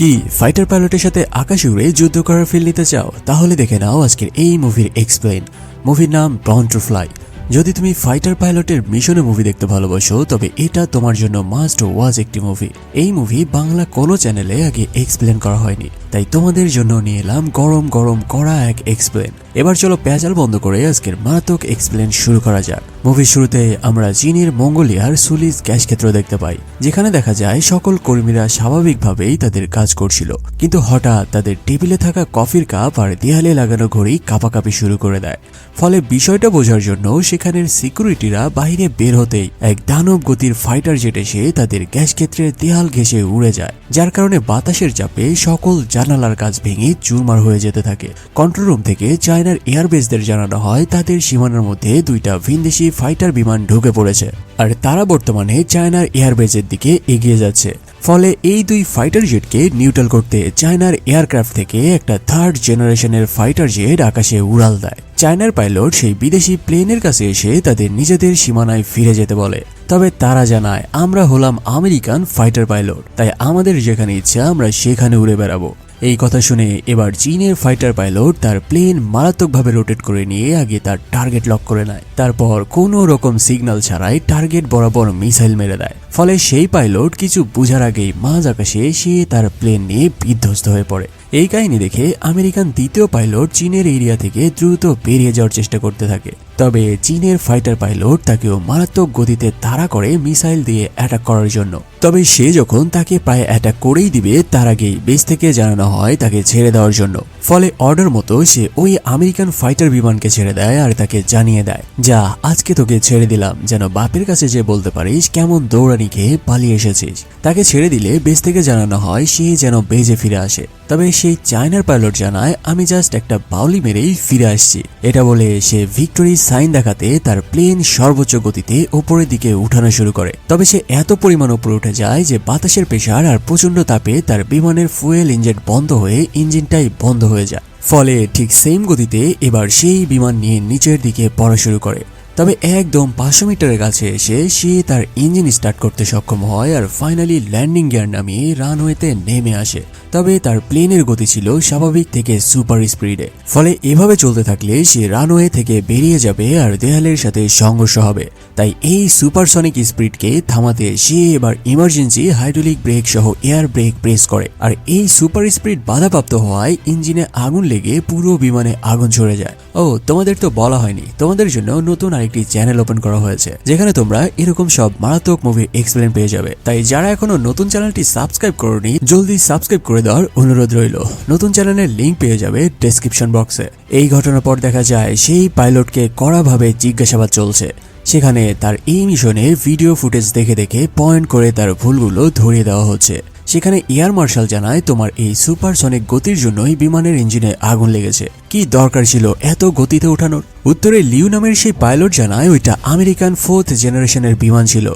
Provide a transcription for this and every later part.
কি ফাইটার পাইলটের সাথে আকাশ উড়ে যুদ্ধ করার ফিল নিতে চাও? তাহলে দেখে নাও আজকের এই মুভির এক্সপ্লেন মুভির নাম ব্রন টু ফ্লাই যদি তুমি ফাইটার পাইলটের মিশনে মুভি দেখতে ভালোবাসো, তবে এটা তোমার জন্য মাস্ট ওয়াজ একটি মুভি এই মুভি বাংলা কোনো চ্যানেলে আগে এক্সপ্লেন করা হয়নি। তাই তোমাদের জন্য নিয়ে এলাম গরম গরম কড়া এক এক্সপ্লেন এবার চলো প্যাচাল বন্ধ করে আজকের মারাত্মক এক্সপ্লেন শুরু করা যাক। মুভির শুরুতে আমরা চীনের মঙ্গোলিয়ার, সুলিস গ্যাস ক্ষেত্র দেখতে পাই, যেখানে দেখা যায় সকল কর্মীরা স্বাভাবিকভাবেই তাদের কাজ করছিল। কিন্তু হঠাৎ তাদের টেবিলে থাকা কফির কাপ আর দেয়ালে লাগানো ঘড়ি কাঁপাকাপি শুরু করে দেয়। ফলে বিষয়টা বোঝার জন্য সেখানের সিকিউরিটিরা বাইরে বের হতেই এক দানব গতির ফাইটার জেট এসে তাদের গ্যাস ক্ষেত্রের দেয়াল ঘেঁষে উড়ে যায়, যার কারণে বাতাসের চাপে সকল জানালার কাজ ভেঙে চুরমার হয়ে যেতে থাকে। কন্ট্রোল রুম থেকে চায়নার এয়ারবেসদের জানানো হয়, তাদের সীমানার মধ্যে দুইটা ভিনদেশি ফাইটার বিমান ঢুকে পড়েছে। আর তারা বর্তমানে চায়নার এয়ারবেসের দিকে এগিয়ে যাচ্ছে। ফলে এই দুই ফাইটার জেটকে নিউট্রাল করতে চায়নার এয়ারক্রাফট থেকে একটা থার্ড জেনারেশনের ফাইটার জেট আকাশে উড়াল দেয়। চায়নার পাইলট সেই বিদেশি প্লেনের কাছে এসে তাদের নিজেদের সীমানায় ফিরে যেতে বলে। তবে তারা জানায়, আমরা হলাম আমেরিকান ফাইটার পাইলট তাই আমাদের যেখানে ইচ্ছা আমরা সেখানে উড়ে বেড়াবো। এই কথা শুনে এবার চীনের ফাইটার পাইলট তার প্লেন মারাত্মকভাবে রোটেট করে নিয়ে আগে তার টার্গেট লক করে নেয়। তারপর কোনো রকম সিগন্যাল ছাড়াই টার্গেট বরাবর মিসাইল মেরে দেয়। ফলে সেই পাইলট কিছু বোঝার আগেই মাঝ আকাশে সে তার প্লেন নিয়ে বিধ্বস্ত হয়ে পড়ে। এই কাহিনী দেখে আমেরিকান দ্বিতীয় পাইলট চীনের এরিয়া থেকে দ্রুত বেরিয়ে যাওয়ার চেষ্টা করতে থাকে। তবে চীনের ফাইটার পাইলট তাকেও মারাত্মক গতিতে তাড়া করে মিসাইল দিয়ে অ্যাটাক করার জন্য। তবে সে যখন তাকে প্রায় অ্যাটাক করেই দিবে, তার আগেই বেস থেকে জানানো হয় তাকে ছেড়ে দেওয়ার জন্য। ফলে অর্ডার মতো সে ওই আমেরিকান ফাইটার বিমানকে ছেড়ে দেয় আর তাকে জানিয়ে দেয়, যা, আজকে তোকে ছেড়ে দিলাম। যেন বাপের কাছে যে বলতে পারিস, কেমন দৌড়ানি খেয়ে পালিয়ে এসেছিস। তাকে ছেড়ে দিলে বেস থেকে জানানো হয় সে যেন বেজে ফিরে আসে। তবে সেই চায়নার পাইলট জানায়, আমি জাস্ট একটা বাউলি মেরেই ফিরে আসছি। এটা বলে সে ভিক্টোরি সাইন দেখাতে তার প্লেন সর্বোচ্চ গতিতে ওপরের দিকে উঠানো শুরু করে। তবে সে এত পরিমাণ উপরে উঠে যায় যে বাতাসের প্রেশার আর প্রচণ্ড তাপে তার বিমানের ফুয়েল ইঞ্জিন বন্ধ হয়ে ইঞ্জিনটাই বন্ধ হয়ে যায়। ফলে ঠিক সেম গতিতে এবার সেই বিমান নিয়ে নিচের দিকে পড়া শুরু করে। তবে একদম পাঁচশো মিটারের কাছে এসে সে তার ইঞ্জিন স্টার্ট করতে সক্ষম হয় আর ফাইনালি ল্যান্ডিং গিয়ার নামিয়ে রানওয়েতে নেমে আসে। তবে তার প্লেনের গতি ছিল স্বাভাবিক থেকে সুপার স্পিডে। ফলে এভাবে চলতে থাকলে সে রানওয়ে থেকে বেরিয়ে যাবে আর দেয়ালের সাথে সংঘর্ষ হবে। তাই এই সুপারসনিক স্পিডকে থামাতে সে এবার ইমার্জেন্সি হাইড্রোলিক ব্রেক সহ এয়ার ব্রেক প্রেস করে। আর এই সুপার স্পিড বাধাপ্রাপ্ত হওয়ায় ইঞ্জিনে আগুন লেগে পুরো বিমানে আগুন ছড়ে যায়। ও, তোমাদের তো বলা হয়নি। তোমাদের জন্য নতুন আরেকটি চ্যানেল ওপেন করা হয়েছে, যেখানে তোমরা এরকম সব মারাত্মক মুভির এক্সপ্লেন পেয়ে যাবে। তাই যারা এখনও নতুন চ্যানেলটি সাবস্ক্রাইব করনি, জলদি সাবস্ক্রাইব করে দেওয়ার অনুরোধ রইল। নতুন চ্যানেলের লিঙ্ক পেয়ে যাবে ডেসক্রিপশন বক্সে এই ঘটনার পর দেখা যায়, সেই পাইলটকে কড়াভাবে জিজ্ঞাসাবাদ চলছে। সেখানে তার এই মিশনের ভিডিও ফুটেজ দেখে দেখে পয়েন্ট করে তার ভুলগুলো ধরিয়ে দেওয়া হচ্ছে। সেখানে এয়ার মার্শাল জানায়, তোমার এই সুপারসনিক গতির জন্যই বিমানের ইঞ্জিনে আগুন লেগেছে। কি দরকার ছিল এত গতিতে ওঠানোর? উত্তরে লিউ নামের সেই পাইলট জানায়, ওইটা আমেরিকান ফোর্থ জেনারেশনের বিমান ছিল।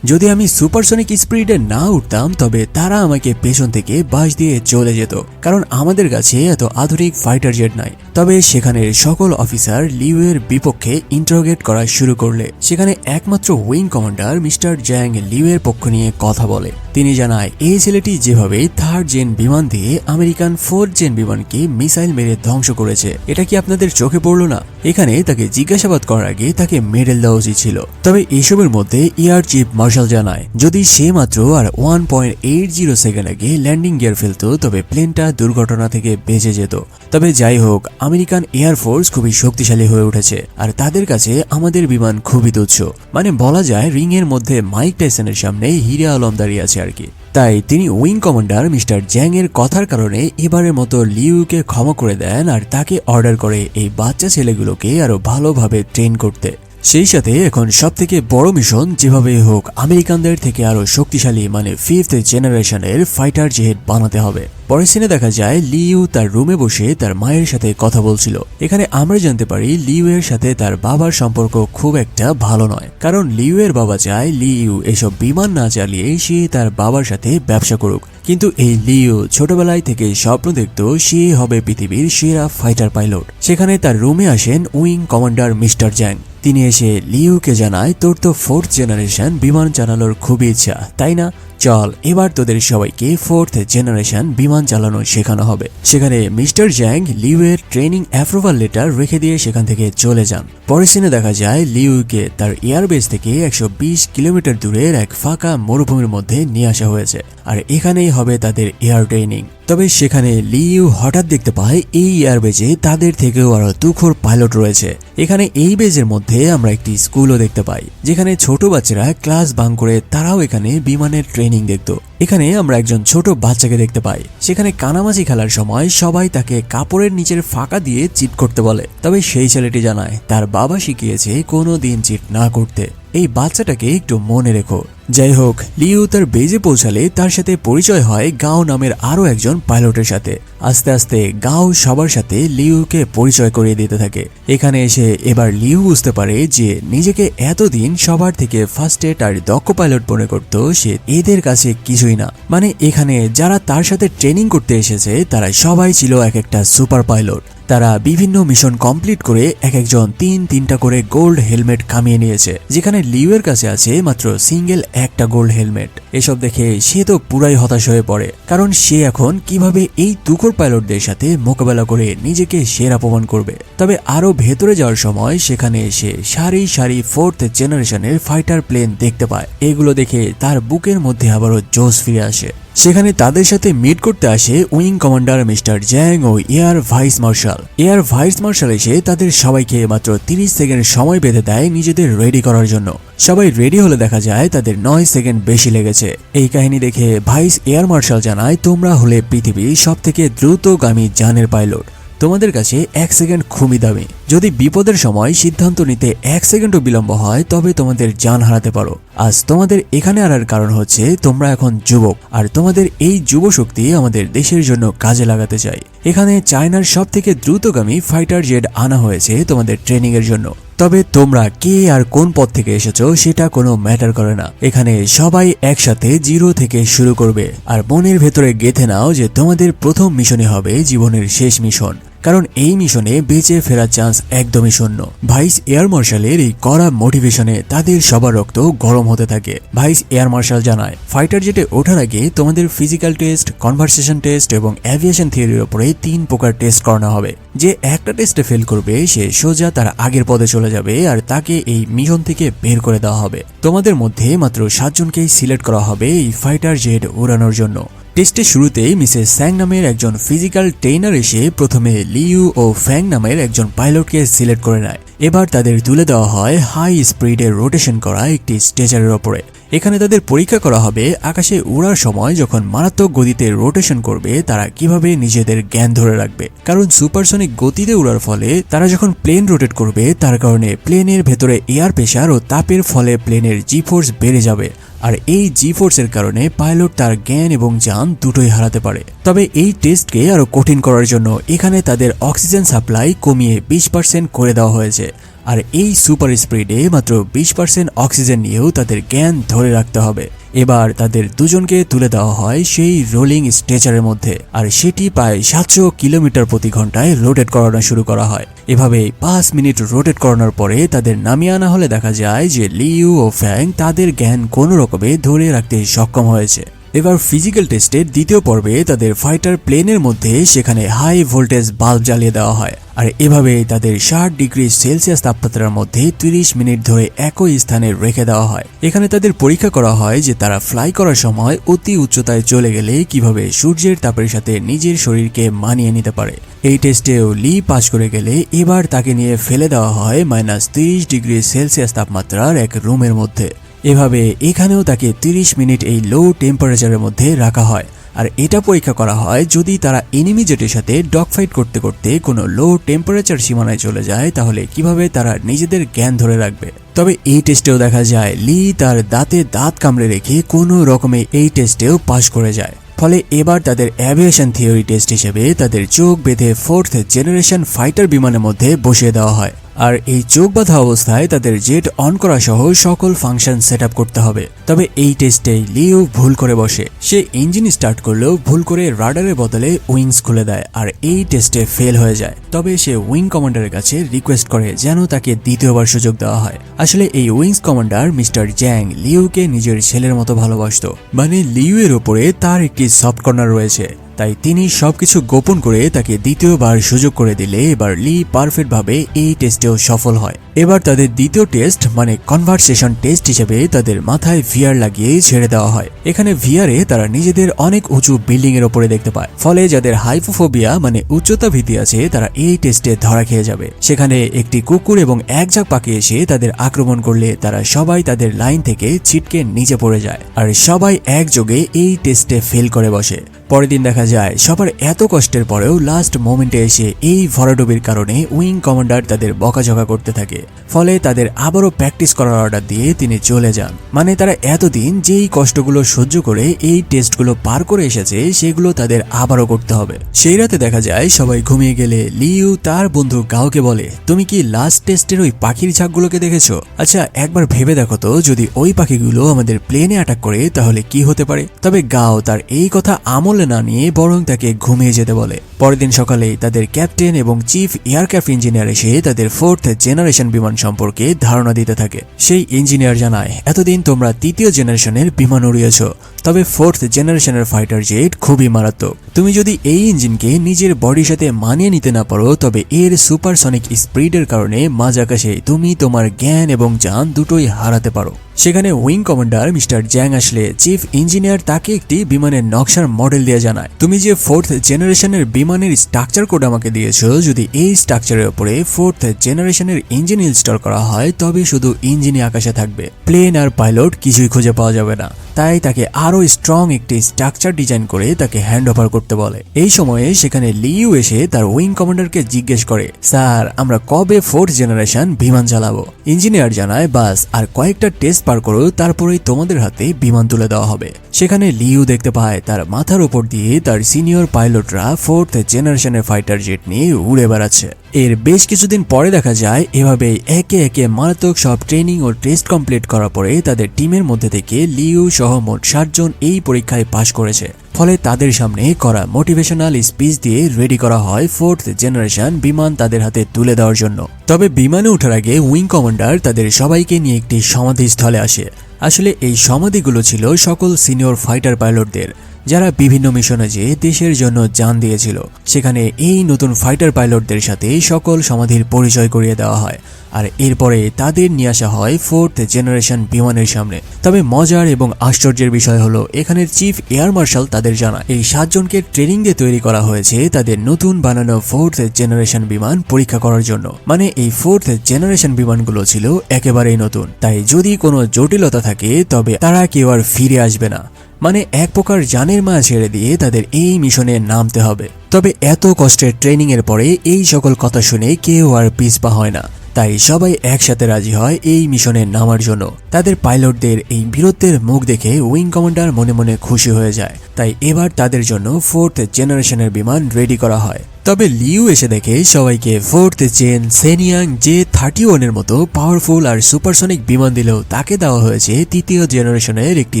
যদি আমি সুপারসনিক স্পিডে না উঠতাম, তবে তারা আমাকে পেছন থেকে বাস দিয়ে চলে যেত, কারণ আমাদের কাছে এত আধুনিক ফাইটার জেট নাই। তবে সেখানের সকল অফিসার লিউয়ের বিপক্ষে ইন্টারোগেট করা শুরু করলে, সেখানে একমাত্র উইং কমান্ডার মিস্টার জ্যাং লিউয়ের পক্ষ নিয়ে কথা বলে। তিনি জানায়, এই ছেলেটি যেভাবে থার্ড জেন বিমান দিয়ে আমেরিকান ফোর্থ জেন বিমানকে মিসাইল মেরে ধ্বংস করেছে, এটা কি আপনাদের চোখে পড়ল না? এখানে তাকে জিজ্ঞাসাবাদ করার আগে তাকে মেডেল দেওয়া উচিত ছিল। তবে এসবের মধ্যে এয়ার চিফ মার্শাল জানায়। যদি সে মাত্র আর one point eight zero second আগে ল্যান্ডিং গিয়ার ফেলতো, তবে প্লেনটা দুর্ঘটনা থেকে বেঁচে যেত। তবে যাই হোক আমেরিকান এয়ারফোর্স খুবই শক্তিশালী হয়ে উঠেছে, আর তাদের কাছে আমাদের বিমান খুবই তুচ্ছ। মানে বলা যায় রিং এর মধ্যে মাইক টাইসনের সামনে হিরে আলম দাঁড়িয়ে আছে আর কি। তাই তিনি উইং কমান্ডার মিস্টার জ্যাং এর কথার কারণে এবারের মতো লিউকে ক্ষমা করে দেন আর তাকে অর্ডার করে এই বাচ্চা ছেলেগুলোকে আরও ভালোভাবে ট্রেন করতে। সেই সাথে এখন সব থেকে বড় মিশন যেভাবে হোক, আমেরিকানদের থেকে আরও শক্তিশালী মানে ফিফথ জেনারেশনের ফাইটার জেট বানাতে হবে। পরের সিনে দেখা যায়, লিউ তার রুমে বসে তার মায়ের সাথে কথা বলছিল। এখানে আমরা জানতে পারি, লিউ এর সাথে তার বাবার সম্পর্ক খুব একটা ভালো নয়। কারণ লিউ এর বাবা চায় লিউ এসব বিমান না চালিয়ে সে তার বাবার সাথে ব্যবসা করুক। কিন্তু এই লিও ছোটবেলায় থেকে স্বপ্ন দেখত সে হবে পৃথিবীর সেরা ফাইটার পাইলট সেখানে তার রুমে আসেন উইং কমান্ডার মিস্টার জ্যাং। তিনি এসে লিউকে জানায়, তোর তো ফোর্থ জেনারেশন বিমান চালানোর খুবই ইচ্ছা, তাই না? চল, এবার তোদের সবাইকে ফোর্থ জেনারেশন বিমান চালানো শেখানো হবে। সেখানে মিস্টার জ্যাং লিউয়ের ট্রেনিং অ্যাপ্রুভাল লেটার রেখে দিয়ে সেখান থেকে চলে যান। পরের সিনে দেখা যায় লিউকে তার এয়ারবেস থেকে একশো বিশ কিলোমিটার দূরের এক ফাঁকা মরুভূমির মধ্যে নিয়ে আসা হয়েছে, আর এখানেই হবে তাদের এয়ার ট্রেনিং। তবে সেখানে লিউ হঠাৎ দেখতে পায়, এই এয়ারবেজে তাদের থেকেও আরও তুখোর পাইলট রয়েছে। এখানে এই বেজের মধ্যে আমরা একটি স্কুলও দেখতে পাই, যেখানে ছোট বাচ্চারা ক্লাস বাং করে তারাও এখানে বিমানের ট্রেনিং দেখতো। এখানে আমরা একজন ছোট বাচ্চাকে দেখতে পাই। সেখানে কানামাছি খেলার সময় সবাই তাকে কাপড়ের নিচের ফাঁকা দিয়ে চিট করতে বলে। তবে সেই ছেলেটি জানায়, তার বাবা শিখিয়েছে কোনো দিন চিট না করতে। এই বাচ্চাটাকে একটু মনে রেখো। যাই হোক, লিউ তার বেজে পৌঁছালে তার সাথে পরিচয় হয় গাও নামের আরও একজন পাইলটের সাথে। আস্তে আস্তে গাও সবার সাথে লিউকে পরিচয় করিয়ে দিতে থাকে। এখানে এসে এবার লিউ বুঝতে পারে যে নিজেকে এতদিন সবার থেকে ফার্স্ট এড আর দক্ষ পাইলট মনে করত সে। এদের কাছে কিছুই না। মানে এখানে যারা তার সাথে ট্রেনিং করতে এসেছে তারা সবাই ছিল এক একটা সুপার পাইলট তারা বিভিন্ন মিশন কমপ্লিট করে এক একজন তিন তিনটা করে গোল্ড হেলমেট কামিয়ে নিয়েছে, যেখানে লিউয়ের কাছে আছে মাত্র সিঙ্গেল একটা গোল্ড হেলমেট। এসব দেখে সে তো পুরাই হতাশ হয়ে পড়ে, কারণ সে এখন কীভাবে এই তুকর পাইলটদের সাথে মোকাবেলা করে নিজেকে সেরা প্রমাণ করবে। তবে আরও ভেতরে যাওয়ার সময় সেখানে এসে সারি সারি ফোর্থ জেনারেশনের ফাইটার প্লেন দেখতে পায়। এগুলো দেখে তার বুকের মধ্যে আবারও জোশ ফিরে আসে। সেখানে তাদের সাথে মিট করতে আসে উইং কমান্ডার মিস্টার জ্যাং ও air vice marshal. Air vice marshal এসে তাদের সবাইকে মাত্র তিরিশ সেকেন্ড সময় বেঁধে দেয় নিজেদের রেডি করার জন্য। সবাই রেডি হলে দেখা যায় তাদের নয় সেকেন্ড বেশি লেগেছে। এই কাহিনী দেখে ভাইস এয়ার মার্শাল জানায়, তোমরা হলে পৃথিবীর সবথেকে দ্রুতগামী যানের পাইলট। তোমাদের কাছে এক সেকেন্ড খুবই দামি। যদি বিপদের সময় সিদ্ধান্ত নিতে এক সেকেন্ডও বিলম্ব হয়, তবে তোমাদের যান হারাতে পারো। আজ তোমাদের এখানে আনার কারণ হচ্ছে তোমরা এখন যুবক, আর তোমাদের এই যুব শক্তি আমাদের দেশের জন্য কাজে লাগাতে চাই এখানে চায়নার সব থেকে দ্রুতগামী ফাইটার জেট আনা হয়েছে তোমাদের ট্রেনিং এর জন্য। তবে তোমরা কে আর কোন পথ থেকে এসেছ সেটা কোনো ম্যাটার করে না। এখানে সবাই একসাথে জিরো থেকে শুরু করবে। আর মনের ভেতরে গেথে নাও যে তোমাদের প্রথম মিশনে হবে জীবনের শেষ মিশন। কারণ এই মিশনে বেঁচে ফেরার চান্স একদমই শূন্য। ভাইস এয়ার মার্শালের এই কড়া মোটিভেশনে তাদের সবার রক্ত গরম হতে থাকে, ভাইস এয়ার মার্শাল জানায়। ফাইটার জেটে ওঠার আগে তোমাদের ফিজিক্যাল টেস্ট কনভারসেশন টেস্ট এবং অ্যাভিয়েশন থিওরির উপরে তিন প্রকার টেস্ট করানো হবে। যে একটা টেস্টে ফেল করবে, সে সোজা তার আগের পদে চলে যাবে আর তাকে এই মিশন থেকে বের করে দেওয়া হবে। তোমাদের মধ্যে মাত্র সাতজনকেই সিলেক্ট করা হবে এই ফাইটার জেট উড়ানোর জন্য। টেস্টের শুরুতেই মিসেস স্যাং নামের একজন ফিজিক্যাল ট্রেনার এসে প্রথমে লিউ ও ফ্যাং নামের একজন পাইলটকে সিলেক্ট করে নেয়। এবার তাদের তুলে দেওয়া হয় হাই স্পিডে রোটেশন করা একটি স্ট্রেচারের ওপরে। এখানে তাদের পরীক্ষা করা হবে আকাশে উড়ার সময় যখন মারাত্মক গতিতে রোটেশন করবে, তারা কীভাবে নিজেদের জ্ঞান ধরে রাখবে? কারণ সুপারসনিক গতিতে উড়ার ফলে তারা যখন প্লেন রোটেট করবে, তার কারণে প্লেনের ভেতরে এয়ার প্রেশার ও তাপের ফলে প্লেনের জি ফোর্স বেড়ে যাবে। আর এই জি ফোর্সের কারণে পাইলট তার জ্ঞান এবং যান দুটোই হারাতে পারে। তবে এই টেস্টকে আরও কঠিন করার জন্য এখানে তাদের অক্সিজেন সাপ্লাই কমিয়ে বিশ পার্সেন্ট করে দেওয়া হয়েছে। আর এই সুপার স্প্রিডে মাত্র বিশ পার্সেন্ট অক্সিজেন নিয়েও তাদের জ্ঞান ধরে রাখতে হবে। এবার তাদের দুজনকে তুলে দেওয়া হয় সেই রোলিং স্ট্রেচারের মধ্যে। আর সেটি প্রায় সাতশো কিলোমিটার প্রতি ঘন্টায় রোটেট করানো শুরু করা হয়। এভাবে পাঁচ মিনিট রোটেট করানোর পরে তাদের নামিয়ে আনা হলে দেখা যায় যে লিউ ও ফ্যাং তাদের জ্ঞান কোনো রকমে ধরে রাখতে সক্ষম হয়েছে। এবার ফিজিক্যাল টেস্টের দ্বিতীয় পর্বে তাদের ফাইটার প্লেনের মধ্যে সেখানে হাই ভোল্টেজ বাল্ব জ্বালিয়ে দেওয়া হয়। আর এভাবে তাদের ষাট ডিগ্রি সেলসিয়াস তাপমাত্রার মধ্যে তিরিশ মিনিট ধরে একই স্থানে রেখে দেওয়া হয়। এখানে তাদের পরীক্ষা করা হয় যে তারা ফ্লাই করার সময় অতি উচ্চতায় চলে গেলে কীভাবে সূর্যের তাপের সাথে নিজের শরীরকে মানিয়ে নিতে পারে। এই টেস্টেও লি পাশ করে গেলে এবার তাকে নিয়ে ফেলে দেওয়া হয় মাইনাস তিরিশ ডিগ্রি সেলসিয়াস তাপমাত্রার এক রুমের মধ্যে। এভাবে এখানেও তাকে 30 মিনিট এই লো টেম্পারেচারের মধ্যে রাখা হয়। আর এটা পরীক্ষা করা হয়, যদি তারা এনিমি জেটের সাথে ডগ ফাইট করতে করতে কোনো লো টেম্পারেচার সীমানায় চলে যায়, তাহলে কীভাবে তারা নিজেদের জ্ঞান ধরে রাখবে? তবে এই টেস্টেও দেখা যায় লি তার দাঁতে দাঁত কামড়ে রেখে কোনো রকমে এই টেস্টেও পাশ করে যায়। ফলে এবার তাদের অ্যাভিয়েশন থিওরি টেস্ট হিসেবে তাদের চোখ বেঁধে ফোর্থ জেনারেশন ফাইটার বিমানের মধ্যে বসিয়ে দেওয়া হয়। আর এই চোখ বাঁধা অবস্থায় তাদের জেট অন করা সহ সকল ফাংশন সেট করতে হবে। তবে এই টেস্টে লিও ভুল করে বসে। সে ইঞ্জিন স্টার্ট করলেও ভুল করে রাডারের বদলে উইংস খুলে দেয় আর এই টেস্টে ফেল হয়ে যায়। তবে সে উইং কমান্ডারের কাছে রিকোয়েস্ট করে যেন তাকে দ্বিতীয়বার সুযোগ দেওয়া হয়। আসলে এই উইংস কমান্ডার মিস্টার জ্যাং লিউকে নিজের ছেলের মতো ভালোবাসতো। মানে লিউ এর ওপরে তার একটি সফট কর্নার রয়েছে। তাই তিনি সবকিছু গোপন করে তাকে দ্বিতীয়বার সুযোগ করে দিলে এবার লি পারফেক্ট ভাবে এই টেস্টেও সফল হয়। এবার তাদের দ্বিতীয় টেস্ট মানে কনভারসেশন টেস্ট হিসেবে তাদের মাথায় ভিআর লাগিয়ে ছেড়ে দেওয়া হয়। এখানে ভিআরে তারা নিজেদের অনেক উঁচু বিল্ডিং এর ওপরে দেখতে পায়। ফলে যাদের হাইপোফোবিয়া মানে উচ্চতা ভীতি আছে, তারা এই টেস্টে ধরা খেয়ে যাবে। সেখানে একটি কুকুর এবং এক ঝাঁক পাখি এসে তাদের আক্রমণ করলে তারা সবাই তাদের লাইন থেকে ছিটকে নিচে পড়ে যায়। আর সবাই একযোগে এই টেস্টে ফেল করে বসে। পরের দিন দেখা যায়, সবার এত কষ্টের পরেও লাস্ট মোমেন্টে এসে এই ভরাডুবির কারণে উইং কমান্ডার তাদের বকাঝকা করতে থাকে। ফলে তাদের আবারও প্র্যাকটিস করার অর্ডার দিয়ে তিনি চলে যান। মানে তারা এতদিন যেই কষ্টগুলো সহ্য করে এই টেস্টগুলো পার করে এসেছে, সেগুলো তাদের আবারও করতে হবে। সেই রাতে দেখা যায়, সবাই ঘুমিয়ে গেলে লিউ তার বন্ধু গাওকে বলে, তুমি কি লাস্ট টেস্টের ওই পাখির ঝাঁকগুলোকে দেখেছ? আচ্ছা একবার ভেবে দেখো তো, যদি ওই পাখিগুলো আমাদের প্লেনে অ্যাটাক করে, তাহলে কি হতে পারে? তবে গাও তার এই কথা আমলে না নিয়ে বরং তাকে ঘুমিয়ে যেতে বলে। পরের দিন সকালেই তাদের ক্যাপ্টেন এবং চিফ এয়ারক্রাফট ইঞ্জিনিয়ার এসে তাদের ফোর্থ জেনারেশন বিমান সম্পর্কে ধারণা দিতে থাকে। সেই ইঞ্জিনিয়ার জানায়, এতদিন তোমরা তৃতীয় জেনারেশনের বিমান উড়িয়েছ। তবে ফোর্থ জেনারেশনের ফাইটার জেট খুবই মারাত্মক। তুমি যদি এই ইঞ্জিনকে নিজের বডির সাথে মানিয়ে নিতে না পারো, তবে এর সুপারসনিক স্পিডের কারণে মাঝ আকাশে তুমি তোমার জ্ঞান এবং যান দুটোই হারাতে পারো। সেখানে উইং কমান্ডার মিস্টার জ্যাং আসলে চিফ ইঞ্জিনিয়ার তাকে একটি বিমানের নকশার মডেল দিয়ে জানায়। তুমি যে ফোর্থ জেনারেশনের বিমানের স্ট্রাকচার কোড আমাকে দিয়েছ, যদি এই স্ট্রাকচারের উপরে ফোর্থ জেনারেশনের ইঞ্জিন ইনস্টল করা হয়, তবে শুধু ইঞ্জিনই আকাশে থাকবে। প্লেন আর পাইলট কিছুই খুঁজে পাওয়া যাবে না। তাই তাকে আরও স্ট্রং একটি স্ট্রাকচার ডিজাইন করে তাকে হ্যান্ড ওভার করতে বলে। এই সময়ে সেখানে লিউ এসে তার উইং কমান্ডারকে জিজ্ঞেস করে, স্যার, আমরা কবে ফোর্থ জেনারেশন বিমান চালাবো? ইঞ্জিনিয়ার জানায়, বাস, আর কয়েকটা টেস্ট পার করো, তারপরেই তোমাদের হাতে বিমান তুলে দেওয়া হবে। সেখানে লিউ দেখতে পায়, তার মাথার উপর দিয়ে তার সিনিয়র পাইলটরা ফোর্থ জেনারেশনের ফাইটার জেট নিয়ে উড়ে বেড়াচ্ছে। এর বেশ কিছুদিন পরে দেখা যায় এভাবে একে একে মারাত্মক সব ট্রেনিং ও টেস্ট কমপ্লিট করার পরে তাদের টিমের মধ্যে থেকে লিউ সহ মোট ষাটজন এই পরীক্ষায় পাশ করেছে। ফলে তাদের সামনে করা মোটিভেশনাল স্পিচ দিয়ে রেডি করা হয় ফোর্থ জেনারেশন বিমান তাদের হাতে তুলে দেওয়ার জন্য। তবে বিমানে ওঠার আগে উইং কমান্ডার তাদের সবাইকে নিয়ে একটি সমাধিস্থলে আসে। আসলে এই সমাধিগুলো ছিল সকল সিনিয়র ফাইটার পাইলটদের, যারা বিভিন্ন মিশনে যেয়ে দেশের জন্য যান দিয়েছিল। সেখানে এই নতুন ফাইটার পাইলটদের সাথে সকল সমাধির পরিচয় করিয়ে দেওয়া হয়। আর এরপরে তাদের নিয়ে আসা হয় ফোর্থ জেনারেশন বিমানের সামনে। তবে মজার এবং আশ্চর্যের বিষয় হলো, এখানের চিফ এয়ার মার্শাল তাদের জানা। এই সাতজনকে ট্রেনিং দিয়ে তৈরি করা হয়েছে তাদের নতুন বানানো ফোর্থ জেনারেশন বিমান পরীক্ষা করার জন্য। মানে এই ফোর্থ জেনারেশন বিমানগুলো ছিল একেবারেই নতুন। তাই যদি কোনো জটিলতা থাকে তবে তারা কেউ আর ফিরে আসবে না। মানে এক প্রকার জানের মা ছেড়ে দিয়ে তাদের এই মিশনে নামতে হবে। তবে এত কষ্টের ট্রেনিং এর পরে এই সকল কথা শুনে কেউ আর পিছপা হয় না। তাই সবাই একসাথে রাজি হয় এই মিশনে নামার জন্য। তাদের পাইলটদের এই বীরত্বের মুখ দেখে উইং কমান্ডার মনে মনে খুশি হয়ে যায়। তাই এবার তাদের জন্য ফোর্থ জেনারেশনের বিমান রেডি করা হয়। তবে লিউ এসে দেখে সবাইকে fourth gen Shenyang J thirty ওয়ানের মতো পাওয়ারফুল আর সুপারসনিক বিমান দিলেও তাকে দেওয়া হয়েছে তৃতীয় জেনারেশনের একটি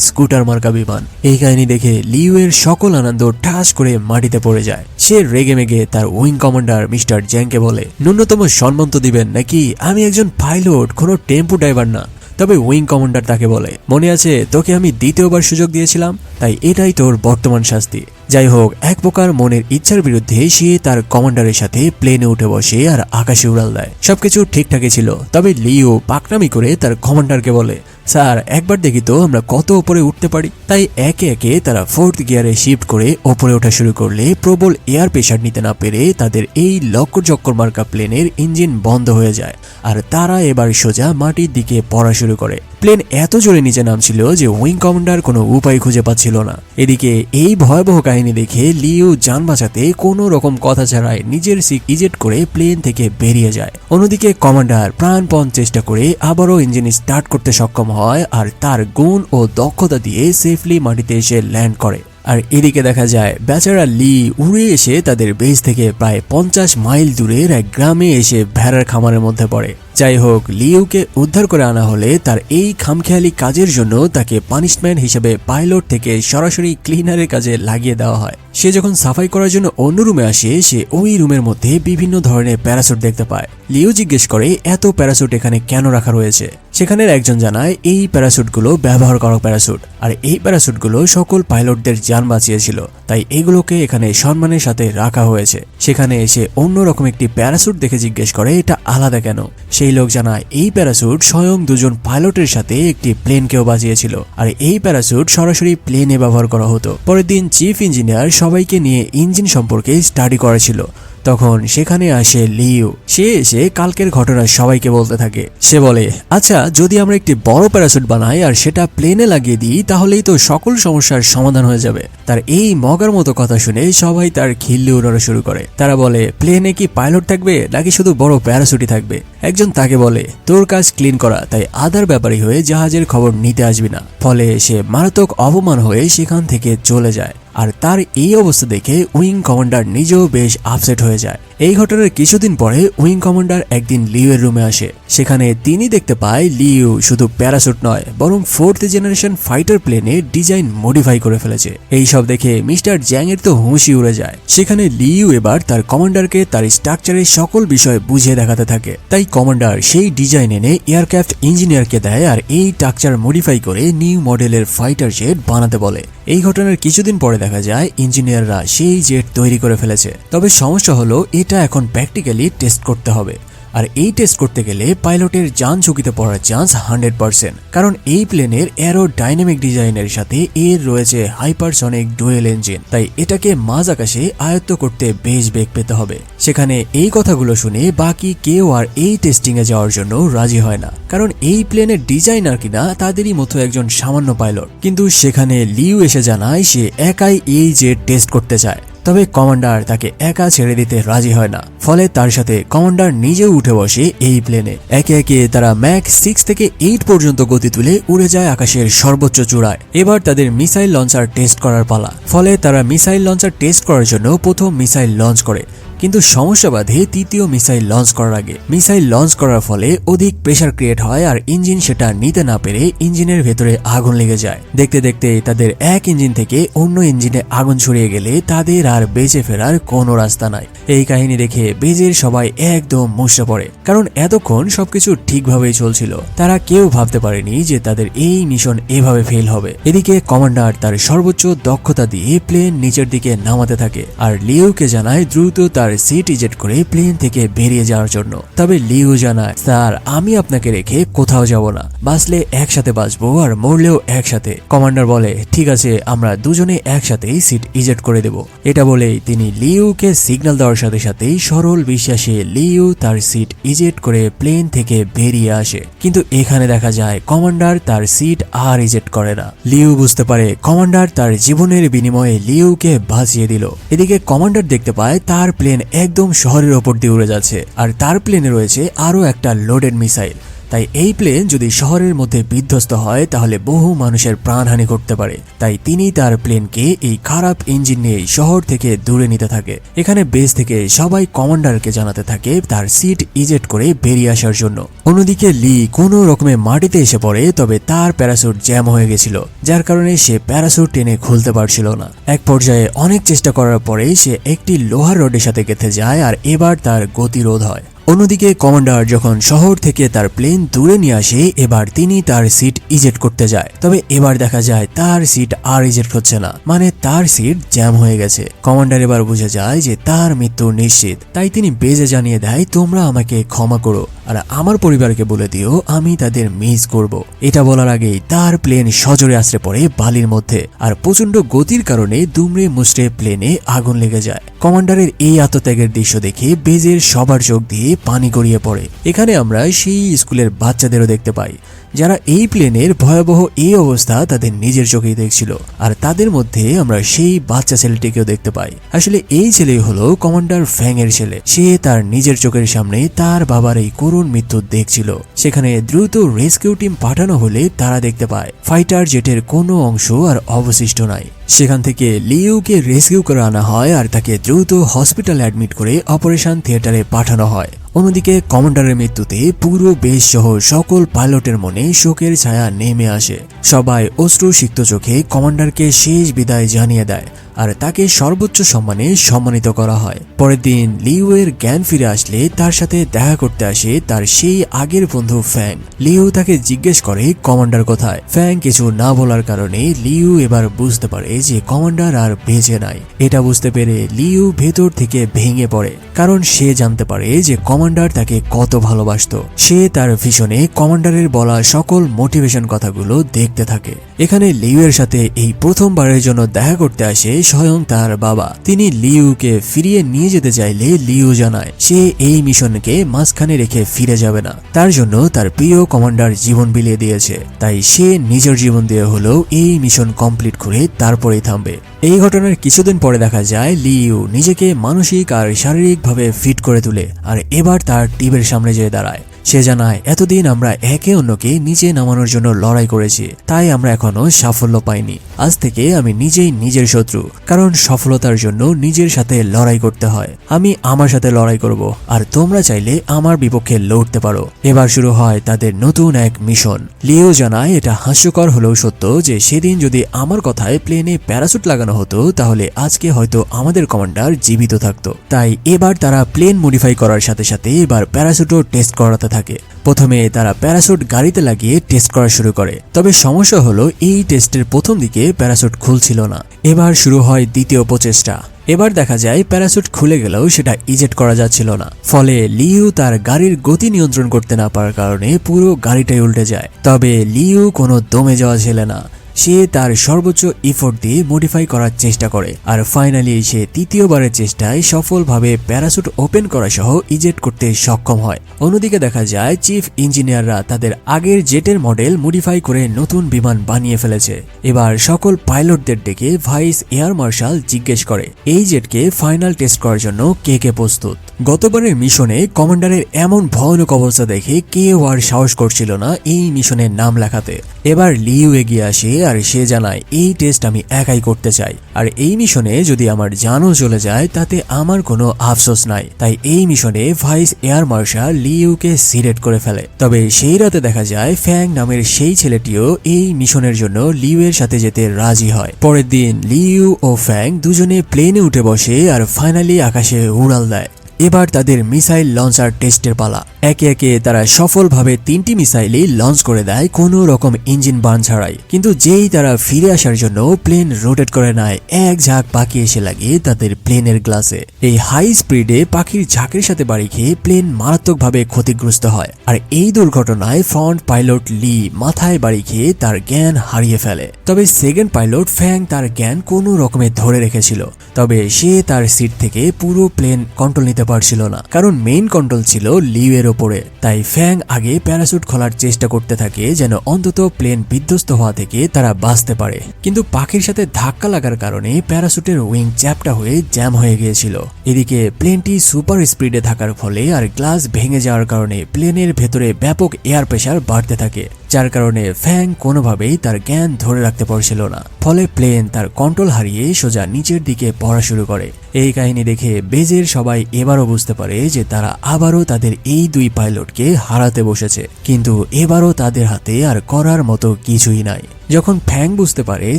স্কুটার মার্কা বিমান। এই কাহিনী দেখে লিউ এর সকল আনন্দ ঠাস করে মাটিতে পড়ে যায়। সে রেগে মেগে তার উইং কমান্ডার মিস্টার জ্যাংকে বলে, ন্যূনতম সম্মান তো দিবেন নাকি? আমি একজন পাইলট, কোনো টেম্পো ড্রাইভার না। তবে উইং কমান্ডার তাকে বলে, মনে আছে তোকে আমি দ্বিতীয়বার সুযোগ দিয়েছিলাম, তাই এটাই তোর বর্তমান শাস্তি। যাই হোক, এক প্রকার মনের ইচ্ছার বিরুদ্ধে সে তার কমান্ডারের সাথে প্লেনে উঠে বসে আর আকাশে উড়াল দেয়। সবকিছু ঠিকঠাকই ছিল, তবে লিও পাকনামি করে তার কমান্ডারকে বলে স্যার, একবার দেখি তো আমরা কত ওপরে উঠতে পারি। তাই একে একে তারা ফোর্থ গিয়ারে শিফট করে ওপরে ওঠা শুরু করলে প্রবল এয়ার প্রেশার নিতে না পেরে তাদের এই লক্কর মার্কা প্লেনের ইঞ্জিন বন্ধ হয়ে যায়। আর তারা এবার সোজা মাটির দিকে পড়া শুরু করে। প্লেন এত জোরে নিচে নামছিল যে উইং কমান্ডার কোনো উপায় খুঁজে পাচ্ছিল না। এদিকে এই ভয়াবহ কাহিনী দেখে লিও যান বাঁচাতে কোনো রকম কথা ছাড়াই নিজের সিক ইজেক্ট করে প্লেন থেকে বেরিয়ে যায়। অন্যদিকে কমান্ডার প্রাণপণ চেষ্টা করে আবারও ইঞ্জিন স্টার্ট করতে সক্ষম হয় আর তার গুণ ও দক্ষতা দিয়ে সেফলি মাটিতে এসে ল্যান্ড করে। আর এদিকে দেখা যায়, বেচারা লি উড়ে এসে তাদের বেস থেকে প্রায় পঞ্চাশ মাইল দূরের এক গ্রামে এসে ভেড়ার খামারের মধ্যে পড়ে। যাই হোক লিউকে উদ্ধার করে আনা হলে তার এই খামখেয়ালি কাজের জন্য তাকে পানিশমেন্ট হিসেবে পাইলট থেকে সরাসরি ক্লিনারের কাজে লাগিয়ে দেওয়া হয়। সে যখন সাফাই করার জন্য অন্য রুমে আসে, সে ওই রুমের মধ্যে বিভিন্ন ধরনের প্যারাসুট দেখতে পায়। লিও জিজ্ঞেস করে, এত প্যারাসুট এখানে কেন রাখা রয়েছে? সেখানের একজন জানায়, এই প্যারাসুটগুলো ব্যবহার করা প্যারাসুট আর এই প্যারাসুটগুলো সকল পাইলটদের যান বাঁচিয়েছিল, তাই এগুলোকে এখানে সম্মানের সাথে রাখা হয়েছে। সেখানে এসে অন্যরকম একটি প্যারাসুট দেখে জিজ্ঞেস করে, এটা আলাদা কেন? সেই লোক জানায় এই প্যারাসুট স্বয়ং দুজন পাইলটের সাথে একটি প্লেনকেও বাঁচিয়েছিল আর এই প্যারাসুট সরাসরি প্লেনে ব্যবহার করা হতো। পরের দিন চিফ ইঞ্জিনিয়ার সবাইকে নিয়ে ইঞ্জিন সম্পর্কে স্টাডি করেছিল। তখন সেখানে আসে লিউ। সে এসে কালকের ঘটনা সবাইকে বলতে থাকে। সে বলে আচ্ছা যদি আমরা একটি বড় প্যারাসুট বানাই আর সেটা প্লেনে লাগিয়ে দিই, তাহলেই তো সকল সমস্যার সমাধান হয়ে যাবে। তার এই মগার মতো কথা শুনে সবাই তার খিল্লি উড়ানো শুরু করে। তারা বলে, প্লেনে কি পাইলট থাকবে, নাকি শুধু বড় প্যারাসুটই থাকবে? একজন তাকে বলে, তোর কাজ ক্লিন করা, তাই আদার ব্যাপারী হয়ে জাহাজের খবর নিতে আসবি না। ফলে সে মারাত্মক অপমান হয়ে সেখান থেকে চলে যায়। আর তার এই অবস্থা দেখে উইং কমান্ডার নিজেও বেশ আপসেট হয়ে যায়। এই ঘটনার কিছুদিন পরে উইং কমান্ডার একদিন লিউ এর রুমে আসে। সেখানে তিনি দেখতে পায় লিউ শুধু প্যারাসুট নয়, বরং ফোর্থ জেনারেশন ফাইটার প্লেনে ডিজাইন মডিফাই করে ফেলেছে। এই সব দেখে মিস্টার জ্যাং এর তো হুঁশি উড়ে যায়। সেখানে লিউ এবার তার কমান্ডারকে তার স্ট্রাকচারের সকল বিষয় বুঝিয়ে দেখাতে থাকে। তাই কমান্ডার সেই ডিজাইন এনে এয়ারক্রাফট ইঞ্জিনিয়ারকে দেয় আর এই স্ট্রাকচার মডিফাই করে নিউ মডেলের ফাইটার জেট বানাতে বলে। এই ঘটনার কিছুদিন পরে দেখা যায়, ইঞ্জিনিয়াররা সেই জেট তৈরি করে ফেলেছে। তবে সমস্যা হলো, এটা এখন প্র্যাকটিক্যালি টেস্ট করতে হবে। আর এই টেস্ট করতে গেলে পাইলটের যান ঝুঁকিতে পড়ার চান্স হান্ড্রেড পার্সেন্ট কারণ এই প্লেনের অ্যারো ডাইনামিক ডিজাইনের সাথে এর রয়েছে হাইপারসনিক ডুয়েল ইঞ্জিন তাই এটাকে মাঝ আকাশে আয়ত্ত করতে বেশ বেগ পেতে হবে। সেখানে এই কথাগুলো শুনে বাকি কেউ আর এই টেস্টিং এ যাওয়ার জন্য রাজি হয় না। কারণ এই প্লেনের ডিজাইনার কিনা তাদেরই মতো একজন সামান্য পাইলট কিন্তু সেখানে লিউ এসে জানায় সে একাই এই জেট টেস্ট করতে চায়। তবে কমান্ডার তাকে একা ছেড়ে দিতে রাজি হয় না। ফলে তার সাথে কমান্ডার নিজেও উঠে বসে এই প্লেনে একে একে তারা ম্যাক সিক্স থেকে এইট পর্যন্ত গতি তুলে উড়ে যায় আকাশের সর্বোচ্চ চূড়ায়। এবার তাদের মিসাইল লঞ্চার টেস্ট করার পালা। ফলে তারা মিসাইল লঞ্চার টেস্ট করার জন্য প্রথম মিসাইল লঞ্চ করে। কিন্তু সমস্যা বাধে তৃতীয় মিসাইল লঞ্চ করার আগে। মিসাইল লঞ্চ করার ফলে অধিক প্রেশার ক্রিয়েট হয় আর ইঞ্জিন সেটা নিতে না পেরে ইঞ্জিনের ভেতরে আগুন লেগে যায়। দেখতে দেখতে তাদের এক ইঞ্জিন থেকে অন্য ইঞ্জিনে আগুন ছড়িয়ে গেলে তাদের আর বেঁচে ফেরার কোনো রাস্তা নাই। এই কাহিনী দেখে বেজের সবাই একদম মুষড়ে পড়ে। কারণ এতক্ষণ সবকিছু ঠিকভাবেই চলছিল। তারা কেউ ভাবতে পারেনি যে তাদের এই মিশন এভাবে ফেল হবে। এদিকে কমান্ডার তার সর্বোচ্চ দক্ষতা দিয়ে প্লেন নিচের দিকে নামাতে থাকে। আর লিওকে জানায় দ্রুত তার সিট ইজেট করে প্লেন থেকে বেরিয়ে যাওয়ার জন্য। তবে লিও জানায়, স্যার, আমি আপনাকে রেখে কোথাও যাব না। বাঁচলে একসাথে বাঁচবো আর মরলেও একসাথে। কমান্ডার বলে, ঠিক আছে, আমরা দুজনে একসাথেই সিট ইজেট করে দেব। এটা বলেই তিনি লিউকে সিগন্যাল দেওয়ার সাথে সাথেই সরল বিশ্বাসে লিউ তার সিট ইজেট করে প্লেন থেকে বেরিয়ে আসে। কিন্তু এখানে দেখা যায়, কমান্ডার তার সিট আর ইজেট করে না। লিউ বুঝতে পারে, কমান্ডার তার জীবনের বিনিময়ে লিউকে বাঁচিয়ে দিল। এদিকে কমান্ডার দেখতে পায়, তার প্লেন একদম শহরের ওপর দিয়ে উড়ে যাচ্ছে আর তার প্লেনে রয়েছে আরও একটা লোডেড মিসাইল তাই এই প্লেন যদি শহরের মধ্যে বিধ্বস্ত হয়, তাহলে বহু মানুষের প্রাণহানি ঘটতে পারে। তাই তিনি তার প্লেনকে এই খারাপ ইঞ্জিন নিয়ে শহর থেকে দূরে নিতে থাকে। এখানে বেস থেকে সবাই কমান্ডারকে জানাতে থাকে, তার সিট ইজেট করে বেরিয়ে আসার জন্য। অন্যদিকে লি কোনো রকমে মাটিতে এসে পড়ে, তবে তার প্যারাসুট জ্যাম হয়ে গেছিল, যার কারণে সে প্যারাসুট টেনে খুলতে পারছিল না। এক পর্যায়ে অনেক চেষ্টা করার পরে সে একটি লোহার রডের সাথে গেঁথে যায়, আর এবার তার গতিরোধ হয়। অন্যদিকে কমান্ডার যখন শহর থেকে তার প্লেন দূরে নিয়ে আসে, এবার তিনি তার সিট ইজেক্ট করতে যায়। তবে এবার দেখা যায় তার সিট আর ইজেক্ট হচ্ছে না মানে তার সিট জ্যাম হয়ে গেছে। কমান্ডার এবার বুঝে যায় যে তার মৃত্যু নিশ্চিত। তাই তিনি বেজে জানিয়ে দেয়, তোমরা আমাকে ক্ষমা করো, আর আমার পরিবারকে বলে দিও, আমি তাদের মিস করব। এটা বলার আগেই তার প্লেন সজোরে আশ্রে পড়ে বালির মধ্যে, আর প্রচণ্ড গতির কারণে দুমড়ে মুচড়ে প্লেনে আগুন লেগে যায়। কমান্ডারের এই আত্মত্যাগের দৃশ্য দেখে বেজের সবার চোখ দিয়ে পানি গড়িয়ে পড়ে। এখানে আমরা সেই স্কুলের বাচ্চাদেরও দেখতে পাই, যারা এই প্লেনের ভয়াবহ এই অবস্থা তাদের নিজের চোখেই দেখছিল। আর তাদের মধ্যে আমরা সেই বাচ্চা ছেলেটিকেও দেখতে পাই। আসলে এই ছেলেই হলো কমান্ডার ফ্যাং এর ছেলে। সে তার নিজের চোখের সামনে তার বাবার এই করুণ মৃত্যু দেখছিল। সেখানে দ্রুত রেস্কিউ টিম পাঠানো হলে তারা দেখতে পায়, ফাইটার জেটের কোনো অংশ আর অবশিষ্ট নাই। সেখান থেকে লিউকে রেস্কিউ করে আনা হয় আর তাকে দ্রুত হসপিটালে অ্যাডমিট করে অপারেশন থিয়েটারে পাঠানো হয়। অন্যদিকে কমান্ডারের মৃত্যুতে পুরো বেশ সহ সকল পাইলটের মনে শোকের ছায়া নেমে আসে। সবাই অশ্রুসিক্ত চোখে কমান্ডারকে শেষ বিদায় জানিয়ে দেয় আর তাকে সর্বোচ্চ সম্মানে সম্মানিত করা হয়। পরের দিন লিউ এর জ্ঞান ফিরে আসলে তার সাথে দেখা করতে আসে তার সেই আগের বন্ধু ফ্যাং। লিউ তাকে জিজ্ঞেস করে, কমান্ডার কোথায়? ফ্যাং কিছু না বলার কারণে লিউ এবার বুঝতে পারে যে কমান্ডার আর বেঁচে নাই। এটা বুঝতে পেরে লিউ ভেতর থেকে ভেঙে পড়ে, কারণ সে জানতে পারে যে কমান্ডার তাকে কত ভালোবাসতো। সে তার ভিশনে কমান্ডারের বলা সকল মোটিভেশন কথাগুলো দেখতে থাকে। এখানে লিউ এর সাথে এই প্রথমবারের জন্য দেখা করতে আসে স্বয়ং তার বাবা। তিনি লিউকে ফিরিয়ে নিয়ে যেতে চাইলে লিউ জানায়, সে এই মিশনকে মাঝখানে রেখে ফিরে যাবে না। তার জন্য তার প্রিয় কমান্ডার জীবন বিলিয়ে দিয়েছে। তাই সে নিজের জীবন দিয়ে হলেও এই মিশন কমপ্লিট করে তারপরেই থামবে। এই ঘটনার কিছুদিন পরে দেখা যায় লিউ নিজেকে মানসিক আর শারীরিকভাবে ফিট করে তুলে আর এবার তার টিভের সামনে যেয়ে দাঁড়ায়। সে জানায়, এতদিন আমরা একে অন্যকে নিচে নামানোর জন্য লড়াই করেছি, তাই আমরা এখনও সাফল্য পাইনি। আজ থেকে আমি নিজেই নিজের শত্রু, কারণ সফলতার জন্য নিজের সাথে লড়াই করতে হয়। আমি আমার সাথে লড়াই করব, আর তোমরা চাইলে আমার বিপক্ষে লড়তে পারো। এবার শুরু হয় তাদের নতুন এক মিশন। লিও জানায়, এটা হাস্যকর হলেও সত্য যে সেদিন যদি আমার কথায় প্লেনে প্যারাসুট লাগানো হতো, তাহলে আজকে হয়তো আমাদের কমান্ডার জীবিত থাকতো। তাই এবার তারা প্লেন মডিফাই করার সাথে সাথে এবার প্যারাসুটও টেস্ট করাতে থাকে। প্রথমে তারা প্যারাসুট গাড়িতে লাগিয়ে টেস্ট করা শুরু করে। তবে সমস্যা হলো, এই টেস্টের প্রথম দিকে প্যারাসুট খুলছিল না। এবার শুরু হয় দ্বিতীয় প্রচেষ্টা। এবার দেখা যায়, প্যারাসুট খুলে গেলেও সেটা ইজেক্ট করা যাচ্ছিল না। ফলে লিউ তার গাড়ির গতি নিয়ন্ত্রণ করতে না পারার কারণে পুরো গাড়িটাই উল্টে যায়। তবে লিউ কোনো দমে যাওয়া ছেলে না। সে তার সর্বোচ্চ ইফোর্ট দিয়ে মডিফাই করার চেষ্টা করে। আর ফাইনালি সে তৃতীয়বারের চেষ্টায় সফলভাবে প্যারাসুট ওপেন করা সহ ইজেক্ট করতে সক্ষম হয়। অন্যদিকে দেখা যায় চিফ ইঞ্জিনিয়াররা তাদের আগের জেটের মডেল মডিফাই করে নতুন বিমান বানিয়ে ফেলেছে। এবার সকল পাইলটদের ডেকে ভাইস এয়ার মার্শাল জিজ্ঞেস করে, এই জেটকে ফাইনাল টেস্ট করার জন্য কে কে প্রস্তুত? গতবারের মিশনে কমান্ডারের এমন ভয়ানক অবস্থা দেখে কেউ আর সাহস করছিল না এই মিশনের নাম লেখাতে। এবার লিউ এগিয়ে আসে আর সে জানায়, এই টেস্ট আমি একাই করতে চাই। আর এই মিশনে যদি আমার জানও চলে যায়, তাতে আমার কোনো আফসোস নাই। তাই এই মিশনে ভাইস এয়ার মার্শাল লিউকে সিলেক্ট করে ফেলে। তবে সেই রাতে দেখা যায়, ফ্যাং নামের সেই ছেলেটিও এই মিশনের জন্য লিউ এর সাথে যেতে রাজি হয়। পরের দিন, লিউ ও ফ্যাং দুজনে প্লেনে উঠে বসে আর ফাইনালি আকাশে উড়াল দেয়। এবার তাদের মিসাইল লঞ্চার টেস্টের পালা। একে একে তারা সফলভাবে তিনটি মিসাইলই লঞ্চ করে দেয় কোনো রকম ইঞ্জিন বান ছাড়াই। কিন্তু যেই তারা ফিরে আসার জন্য প্লেন রোটেট করে নেয়, এক ঝাঁক পাখি এসে লাগে তাদের প্লেনের গ্লাসে। এই হাই স্পিডে পাখির ঝাঁকের সাথে বাড়ি খেয়ে প্লেন মারাত্মকভাবে ক্ষতিগ্রস্ত হয়। আর এই দুর্ঘটনায় ফ্রন্ট পাইলট লি মাথায় বাড়ি খেয়ে তার জ্ঞান হারিয়ে ফেলে। তবে সেকেন্ড পাইলট ফ্যাং তার জ্ঞান কোনো রকমে ধরে রেখেছিল। তবে সে তার সিট থেকে পুরো প্লেন কন্ট্রোল নিতে পারছিল না। কারণ মেইন কন্ট্রোল ছিল লিউ এর ওপরে। তাই ফ্যাং আগে প্যারাসুট খোলার চেষ্টা করতে থাকে যেন অন্তত প্লেন বিধ্বস্ত হওয়া থেকে তারা বাঁচতে পারে। কিন্তু পাখির সাথে ধাক্কা লাগার কারণে প্যারাসুটের উইং চ্যাপটা হয়ে জ্যাম হয়ে গিয়েছিল। এদিকে প্লেনটি সুপার স্পিডে থাকার ফলে আর গ্লাস ভেঙে যাওয়ার কারণে প্লেনের ভেতরে ব্যাপক এয়ার প্রেশার বাড়তে থাকে। যার কারণে ফ্যাং কোনোভাবেই তার জ্ঞান ধরে রাখতে পারছিল না। ফলে প্লেন তার কন্ট্রোল হারিয়ে সোজা নিচের দিকে পড়া শুরু করে। এই কাহিনী দেখে বেজের সবাই এবারও বুঝতে পারে যে তারা আবারও তাদের এই দুই পাইলটকে হারাতে বসেছে। কিন্তু এবারও তাদের হাতে আর করার মতো কিছুই নাই। যখন ফ্যাং বুঝতে পারে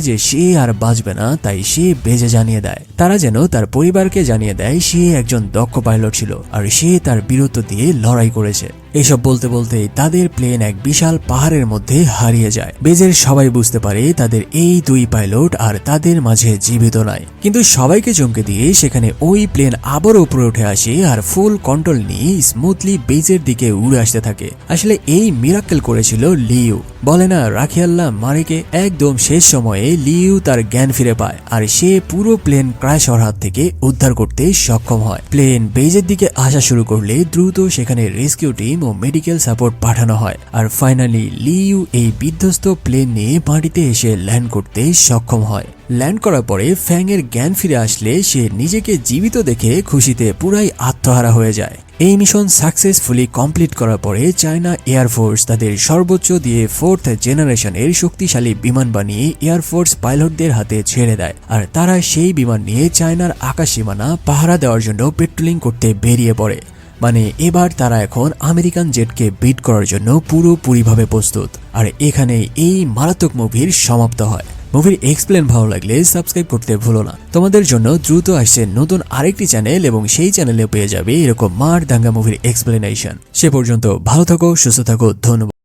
যে সে আর বাঁচবে না, তাই সে বেজে জানিয়ে দেয়। তারা যেন তার পরিবারকে জানিয়ে দেয় সে একজন দক্ষ পাইলট ছিল আর সে তার বীরত্ব দিয়ে লড়াই করেছে। এসব বলতে বলতে তাদের প্লেন এক বিশাল পাহাড়ের মধ্যে হারিয়ে যায়। বেজের সবাই বুঝতে পারে তাদের এই দুই পাইলট আর তাদের মাঝে জীবিত নাই কিন্তু সবাইকে চমকে দিয়ে সেখানে ওই প্লেন আবার উপরে উঠে আসে আর ফুল কন্ট্রোল নিয়ে স্মুথলি বেজের দিকে উড়ে আসতে থাকে। আসলে এই মিরাক্কেল করেছিল লিউ। বলে না, রাখি আল্লাহ মারিকে একদম শেষ সময়ে লিউ তার জ্ঞান ফিরে পায় আর সে পুরো প্লেন ক্রাশ হওয়ার হাত থেকে উদ্ধার করতে সক্ষম হয়। প্লেন বেজের দিকে আসা শুরু করলে দ্রুত সেখানে রেস্কিউ টিম ও মেডিকেল সাপোর্ট পাঠানো হয় আর ফাইনালি লিউ এই বিধ্বস্ত প্লেন নিয়ে মাটিতে এসে ল্যান্ড করতে সক্ষম হয়। ল্যান্ড করার পরে ফ্যাং এর জ্ঞান ফিরে আসলে সে নিজেকে জীবিত দেখে খুশিতে পুরাই আত্মহারা হয়ে যায়। এই মিশন সাকসেসফুলি কমপ্লিট করার পরে চায়না এয়ারফোর্স তাদের সর্বোচ্চ দিয়ে ফোর্থ জেনারেশনের শক্তিশালী বিমান বানিয়ে এয়ারফোর্স পাইলটদের হাতে ছেড়ে দেয়। আর তারা সেই বিমান নিয়ে চায়নার আকাশ সীমানা পাহারা দেওয়ার জন্য পেট্রোলিং করতে বেরিয়ে পড়ে। মানে এবার তারা এখন আমেরিকান জেটকে বিট করার জন্য পুরোপুরিভাবে প্রস্তুত। আর এখানে এই মারাত্মক মুভির সমাপ্ত হয়। মুভির এক্সপ্লেন ভালো লাগলে সাবস্ক্রাইব করতে ভুলো না। তোমাদের জন্য দ্রুত আসছে নতুন আরেকটি চ্যানেল এবং সেই চ্যানেলে পেয়ে যাবে এরকম মার দাঙ্গা মুভির এক্সপ্লেনেশন সে পর্যন্ত ভালো থাকো, সুস্থ থাকো, ধন্যবাদ।